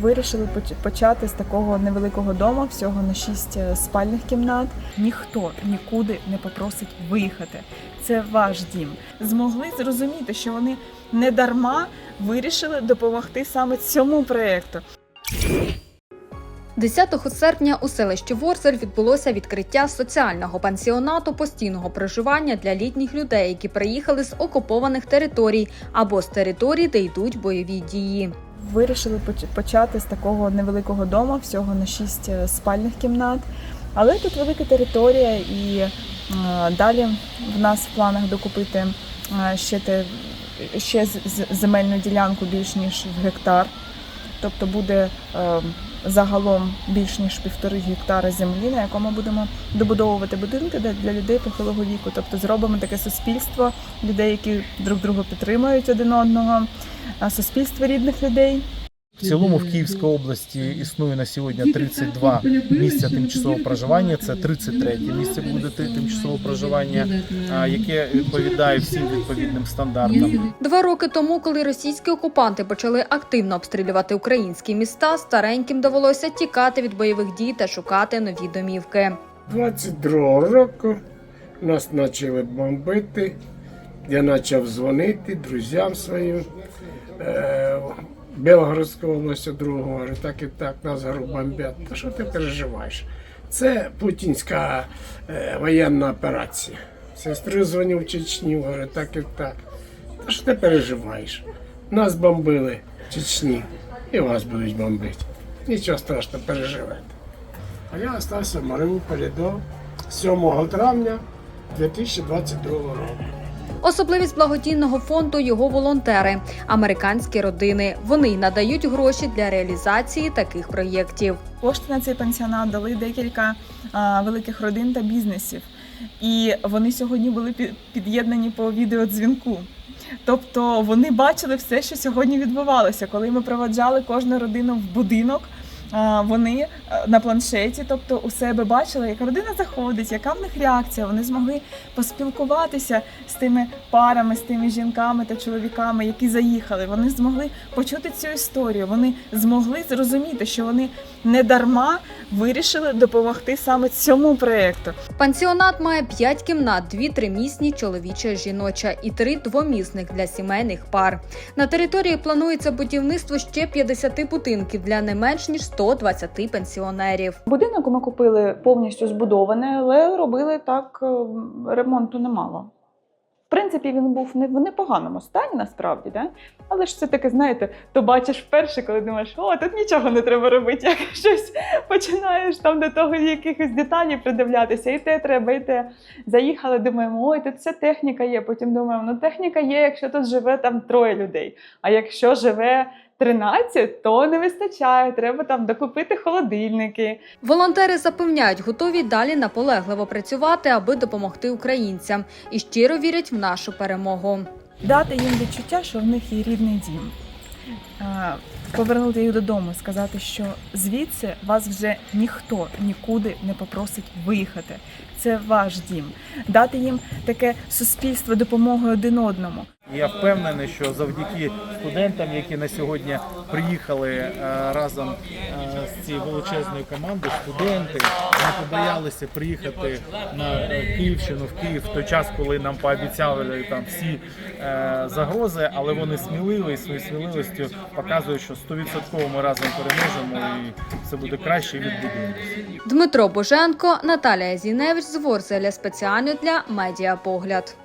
Вирішили почати з такого невеликого дому, всього на шість е, спальних кімнат. Ніхто нікуди не попросить виїхати. Це ваш дім. Змогли зрозуміти, що вони не дарма вирішили допомогти саме цьому проєкту. 10 серпня у селищі Ворзель відбулося відкриття соціального пансіонату постійного проживання для літніх людей, які приїхали з окупованих територій або з територій, де йдуть бойові дії. Вирішили поч- почати з такого невеликого дому, всього на шість е, спальних кімнат. Але тут велика територія, і е, далі в нас в планах докупити е, ще, те, ще земельну ділянку більш ніж в гектар. Тобто буде загалом більш ніж півтори гектари землі, на якому будемо добудовувати будинки для- людей похилого віку. Тобто зробимо таке суспільство людей, які друг друга підтримують один одного, суспільство рідних людей. В цілому в Київській області існує на сьогодні 32 місця тимчасового проживання. Це 33 місце буде ти- тимчасового проживання, яке відповідає всім відповідним стандартам. Два роки тому, коли російські окупанти почали активно обстрілювати українські міста, стареньким довелося тікати від бойових дій та шукати нові домівки. 22 року нас почали бомбити. Я почав дзвонити друзям своїм. Е, Белгородська область, другого, говорю, так і так, нас говорю, бомбять. Та що ти переживаєш? Це путінська е, воєнна операція. Сестри дзвонив в Чечню, говорю, так і так. Та що ти переживаєш? Нас бомбили в Чечні, і вас будуть бомбити. Нічого страшного, переживете. А я залишився в Маріуполі до 7 травня 2022 року. Особливість благодійного фонду його волонтери, американські родини. Вони й надають гроші для реалізації таких проєктів. Кошти на цей пансіонат дали декілька а, великих родин та бізнесів. І вони сьогодні були пі- під'єднані по відеодзвінку. Тобто вони бачили все, що сьогодні відбувалося. Коли ми проведжали кожну родину в будинок, вони е, на планшеті, тобто у себе бачили, як родина заходить, яка в них реакція. Вони змогли поспілкуватися з тими парами, з тими жінками та чоловіками, які заїхали. Вони змогли почути цю історію. Вони змогли зрозуміти, що вони не дарма вирішили допомогти саме цьому проєкту. Пансіонат має 5 кімнат, дві тримісні чоловіча жіноча і три двомісних для сімейних пар. На території планується будівництво ще 50 будинків для не менш ніж 120 пенсіонерів. Будинок ми купили повністю збудований, але робили так е, ремонту немало. В принципі, він був не в непоганому стані насправді, да? але ж це таке, знаєте, то бачиш вперше, коли думаєш, о, тут нічого не треба робити. Як щось починаєш там до того якихось деталей придивлятися, і те треба, і те. Заїхали, думаємо, ой, тут все техніка є. Потім думаємо, ну техніка є, якщо тут живе там троє людей. А якщо живе 13, то не вистачає. Треба там докупити холодильники, Волонтери запевняють, готові далі наполегливо працювати, аби допомогти українцям, і щиро вірять в нашу перемогу. дати їм відчуття, що в них є рідний дім. Повернути їх додому, сказати, що звідси вас вже ніхто нікуди не попросить виїхати. Це ваш дім. Дати їм таке суспільство допомоги один одному. Я впевнений, що завдяки студентам, які на сьогодні приїхали е, разом е, з цією величезною командою, студенти не побоялися приїхати на е, Київщину в Київ в той час, коли нам пообіцяли там всі загрози, але вони сміливі і своєю сміливістю показують, що 100% ми разом переможемо і все буде краще і відбудуємося. Дмитро Боженко, Наталія Зіневич з Ворзеля спеціально для Медіапогляд.